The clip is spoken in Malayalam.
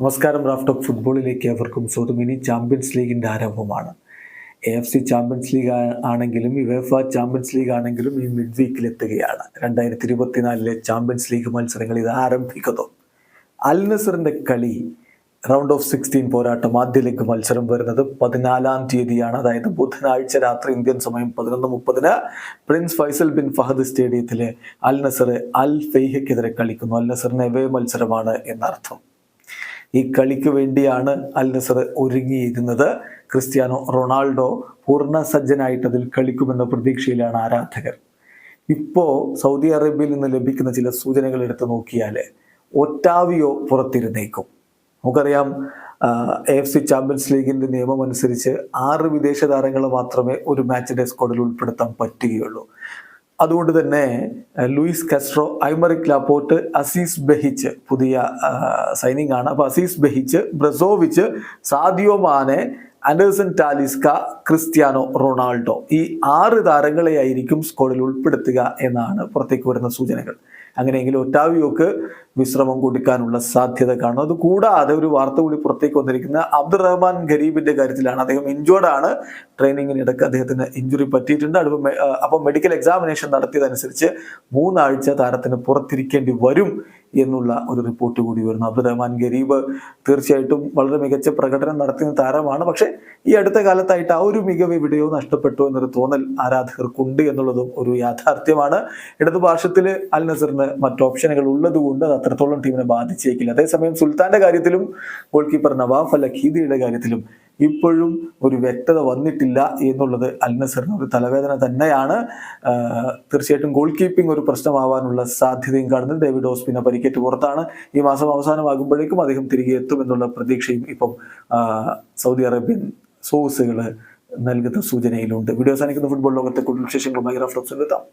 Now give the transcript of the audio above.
നമസ്കാരം റാഫ്റ്റോക്ക് ഫുട്ബോളിലേക്ക് അവർക്കും സ്വന്തം ഇനി ചാമ്പ്യൻസ് ലീഗിന്റെ ആരംഭമാണ്. A F C champions league ആണെങ്കിലും യുവേഫ ചാമ്പ്യൻസ് ലീഗ് ആണെങ്കിലും ഈ മിഡ് വീക്കിലെത്തുകയാണ് രണ്ടായിരത്തി ഇരുപത്തിനാലിലെ ചാമ്പ്യൻസ് ലീഗ് മത്സരങ്ങൾ ഇത് ആരംഭിക്കുന്നു. അൽ നസറിന്റെ കളി റൗണ്ട് ഓഫ് സിക്സ്റ്റീൻ പോരാട്ടം ആദ്യ ലീഗ് മത്സരം വരുന്നത് പതിനാലാം തീയതിയാണ്. അതായത് ബുധനാഴ്ച രാത്രി ഇന്ത്യൻ സമയം പതിനൊന്ന് മുപ്പതിന് പ്രിൻസ് ഫൈസൽ ബിൻ ഫഹദ് സ്റ്റേഡിയത്തിലെ അൽ നസർ അൽ ഫെയ്ഹയ്ക്കെതിരെ കളിക്കുന്നു. അൽ നസറിന് എവേ മത്സരമാണ് എന്നർത്ഥം. ഈ കളിക്ക് വേണ്ടിയാണ് അൽ നസർ ഒരുങ്ങിയിരുന്നത് ക്രിസ്ത്യാനോ റൊണാൾഡോ പൂർണ സജ്ജനായിട്ട് അതിൽ കളിക്കുമെന്ന പ്രതീക്ഷയിലാണ് ആരാധകർ. ഇപ്പോൾ സൗദി അറേബ്യയിൽ നിന്ന് ലഭിക്കുന്ന ചില സൂചനകൾ എടുത്തു നോക്കിയാൽ ഒറ്റാവിയോ പുറത്തിരുന്നേക്കും. നമുക്കറിയാം എഫ് സി ചാമ്പ്യൻസ് ലീഗിന്റെ നിയമം അനുസരിച്ച് ആറ് വിദേശ താരങ്ങളെ മാത്രമേ ഒരു മാച്ചിന്റെ സ്ക്വാഡിൽ ഉൾപ്പെടുത്താൻ പറ്റുകയുള്ളൂ. അതുകൊണ്ട് തന്നെ Luis Castro Aymeric Laporte Aziz Behich പുതിയ സൈനിങ് ആണ് അപ്പോൾ Aziz Behich Brozovic Sadio Mane Anderson Talisca Cristiano Ronaldo. ഈ ആറ് താരങ്ങളെയായിരിക്കും സ്ക്വാഡിൽ ഉൾപ്പെടുത്തുക എന്നാണ് പുറത്തേക്ക് വരുന്ന സൂചനകൾ. അങ്ങനെയെങ്കിൽ ഒട്ടാവിയോക്ക് വിശ്രമം കൊടുക്കാനുള്ള സാധ്യത കാണും അതുകൂടാതെ ഒരു വാർത്ത കൂടി പുറത്തേക്ക് വന്നിരിക്കുന്ന അബ്ദുറഹ്മാൻ ഖരീബിന്റെ കാര്യത്തിലാണ്. അദ്ദേഹം ഇഞ്ചോർഡ് ആണ്. ട്രെയിനിങ്ങിനിടയ്ക്ക് അദ്ദേഹത്തിന് ഇഞ്ചുറി പറ്റിയിട്ടുണ്ട്. അടുപ്പം അപ്പം മെഡിക്കൽ എക്സാമിനേഷൻ നടത്തിയതനുസരിച്ച് മൂന്നാഴ്ച താരത്തിന് പുറത്തിരിക്കേണ്ടി വരും എന്നുള്ള ഒരു റിപ്പോർട്ട് കൂടി വരുന്നു. അബ്ദുറഹ്മാൻ ഗരീബ് തീർച്ചയായിട്ടും വളരെ മികച്ച പ്രകടനം നടത്തുന്ന താരമാണ്. പക്ഷേ ഈ അടുത്ത കാലത്തായിട്ട് ആ ഒരു മികവ് എവിടെയോ നഷ്ടപ്പെട്ടു എന്നൊരു തോന്നൽ ആരാധകർക്കുണ്ട് എന്നുള്ളതും ഒരു യാഥാർത്ഥ്യമാണ്. ഇടതുപാർശ്വത്തിൽ അൽ നസറിന് മറ്റു ഓപ്ഷനുകൾ ഉള്ളതുകൊണ്ട് അത് അത്രത്തോളം ടീമിനെ ബാധിച്ചേക്കില്ല. അതേസമയം സുൽത്താന്റെ കാര്യത്തിലും ഗോൾ കീപ്പർ നവാഫ് അല്ല ഖീദിയുടെ കാര്യത്തിലും ഇപ്പോഴും ഒരു വ്യക്തത വന്നിട്ടില്ല എന്നുള്ളത് അൽ നസറിന് ഒരു തലവേദന തന്നെയാണ്. തീർച്ചയായിട്ടും ഗോൾ കീപ്പിംഗ് ഒരു പ്രശ്നമാവാനുള്ള സാധ്യതയും കാണുന്നത് ഡേവിഡ് ഓസ്പിന പരിക്കേറ്റ് പുറത്താണ്. ഈ മാസം അവസാനമാകുമ്പോഴേക്കും അദ്ദേഹം തിരികെ എത്തുമെന്നുള്ള പ്രതീക്ഷയും ഇപ്പം സൗദി അറേബ്യൻ സോഴ്സുകൾ നൽകുന്ന സൂചനയിലുണ്ട്. വീഡിയോ അവസാനിക്കുന്ന. ഫുട്ബോൾ ലോകത്തെ കൂടുതൽ വിശേഷങ്ങളുമായി റഫറൻസ് എത്താം